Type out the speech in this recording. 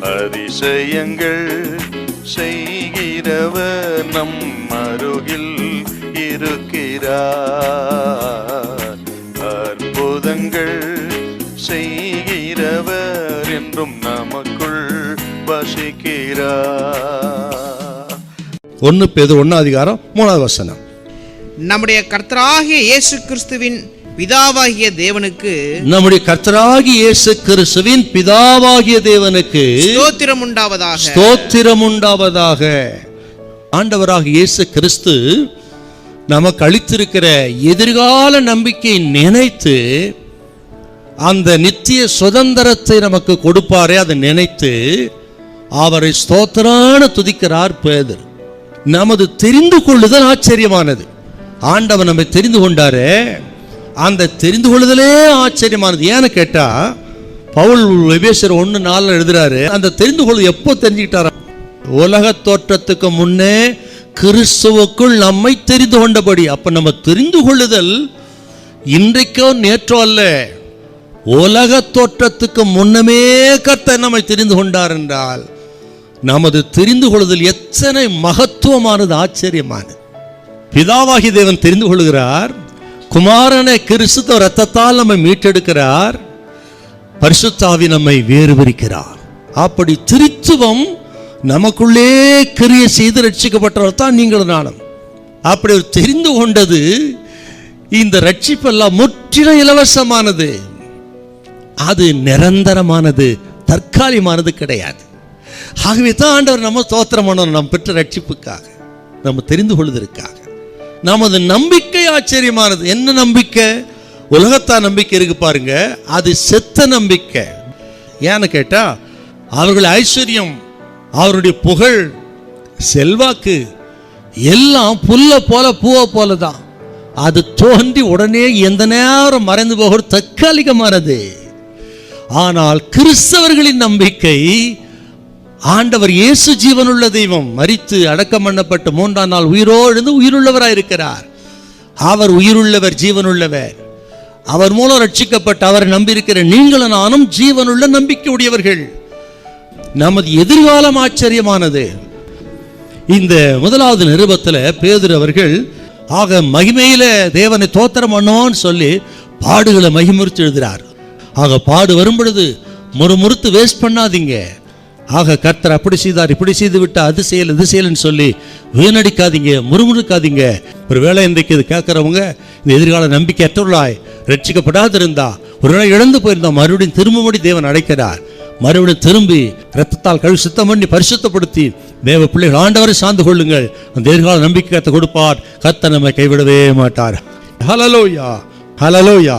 அதிசயங்கள் செய்கிறவர் நம் அருகில் இருக்கிறார். அற்புதங்கள் செய்கிறவர் என்றும் நமக்குள் வசிக்கிறார். ஒன்று பேது ஒன்றாம் அதிகாரம் மூணாவது வசனம். நம்முடைய கர்த்தராகிய இயேசு கிறிஸ்துவின் பிதாவாகிய தேவனுக்கு நம்முடைய கர்த்தராகி இயேசு கிறிஸ்துவின் பிதாவாகிய தேவனுக்கு ஸ்தோத்திரம் உண்டாவதாக. ஸ்தோத்திரம் உண்டாவதாக. ஆண்டவராக இயேசு கிறிஸ்து நமக்கு அளித்திருக்கிற எதிர்கால நம்பிக்கையை நினைத்து அந்த நித்திய சுதந்திரத்தை நமக்கு கொடுப்பாரே அதை நினைத்து அவரை ஸ்தோத்திரான துதிக்கிறார் பேதர். நமது தெரிந்து கொள்ளுதல் ஆச்சரியமானது. ஆண்டவன் நம்மை தெரிந்து கொண்டாரே. அந்த தெரிந்து கொள்ளுதலே ஆச்சரியமானது. ஏன்னு கேட்டா பவுல் வெபேசர் ஒன்று நாளில் எழுதுறாரு அந்த தெரிந்து கொள்ளு எப்போ தெரிஞ்சுக்கிட்டாரா? உலக தோற்றத்துக்கு முன்னே கிறிஸ்துவுக்குள் நம்மை தெரிந்து கொண்டபடி. அப்போ நம்ம தெரிந்து கொள்ளுதல் இன்றைக்கோ நேற்றோ அல்ல. உலக தோற்றத்துக்கு முன்னமே கத்த நம்மை தெரிந்து கொண்டார் என்றால் நமது தெரிந்து கொள்ளுதல் எத்தனை மகத்துவமானது ஆச்சரியமானது. பிதாவாகி தேவன் தெரிந்து கொள்கிறார் குமாரனை கிறிஸ்துவ ரத்தத்தால் நம்மை மீட்டெடுக்கிறார். பரிசுத்தாவி நம்மை வேறுபிரிக்கிறார் அப்படி திருத்துவம் நமக்குள்ளே கிரிய செய்து ரட்சிக்கப்பட்டவர் தான் நீங்கள் நானும். அப்படி தெரிந்து கொண்டது இந்த ரட்சிப்பெல்லாம் முற்றிலும் இலவசமானது. அது நிரந்தரமானது தற்காலிகமானது கிடையாது. ஆகவே தான் ஆண்டவர் நம்ம தோத்திரம் பண்ணணும் நாம் பெற்ற ரட்சிப்புக்காக. நம்ம தெரிந்து கொள்வதற்காக. நமது நம்பிக்கை ஆச்சரியமானது. என்ன நம்பிக்கை? உலகத்தா நம்பிக்கை இருக்கு பாருங்க. அது செத்த நம்பிக்கை. ஏன்னு கேட்டா அவர்கள் ஐஸ்வர்யம் அவருடைய புகழ் செல்வாக்கு எல்லாம் புல்ல போல பூவை போல தான் அது தோன்றி உடனே எந்த நேரம் மறைந்து போகிறது தற்காலிகமானது. ஆனால் கிறிஸ்தவர்களின் நம்பிக்கை ஆண்டவர் இயேசு ஜீவனுள்ள தெய்வம். மறித்து அடக்கம் பண்ணப்பட்டு மூன்றாம் நாள் உயிரோடு உயிருள்ளவராக இருக்கிறார். அவர் உயிருள்ளவர் ஜீவனுள்ளவர். அவர் மூலம் ரட்சிக்கப்பட்ட அவர் நம்பியிருக்கிற நீங்களும் நானும் ஜீவனுள்ள நம்பிக்கை உடையவர்கள் நமது எதிர்காலம் ஆச்சரியமானது. இந்த முதலாவது நிருபத்தில் பேதர் அவர்கள் ஆக மகிமையில தேவனை தோத்திரம் பண்ணுவோன்னு சொல்லி பாடுகளை மகிமுறித்து எழுதுகிறார் ஆக பாடு வரும் பொழுது முறுமுறுத்து வேஸ்ட் பண்ணாதீங்க. ஆக கர்த்தர் அப்படி செய்தார் இப்படி செய்து விட்டா அது செய்யல இது செய்யலன்னு சொல்லி வீணடிக்காதீங்க முறுமுறுக்காதீங்க. ஒரு வேளை இன்றைக்கு இது கேட்குறவங்க இந்த எதிர்கால நம்பிக்கையற்றவர்களாய் ரட்சிக்கப்படாது இருந்தா ஒரு வேளை இழந்து போயிருந்தா மறுபடியும் திரும்பும்படி தேவன் அடைக்கிறார் மறுபடியும் திரும்பி ரத்தத்தால் கழுவி சுத்தம் பண்ணி பரிசுத்தப்படுத்தி தேவ பிள்ளைகள் ஆண்டவரை சார்ந்து கொள்ளுங்கள். அந்த எதிர்கால நம்பிக்கை கத்த கொடுப்பார். கத்த நம்மை கைவிடவே மாட்டார். ஹலலோயா ஹலலோயா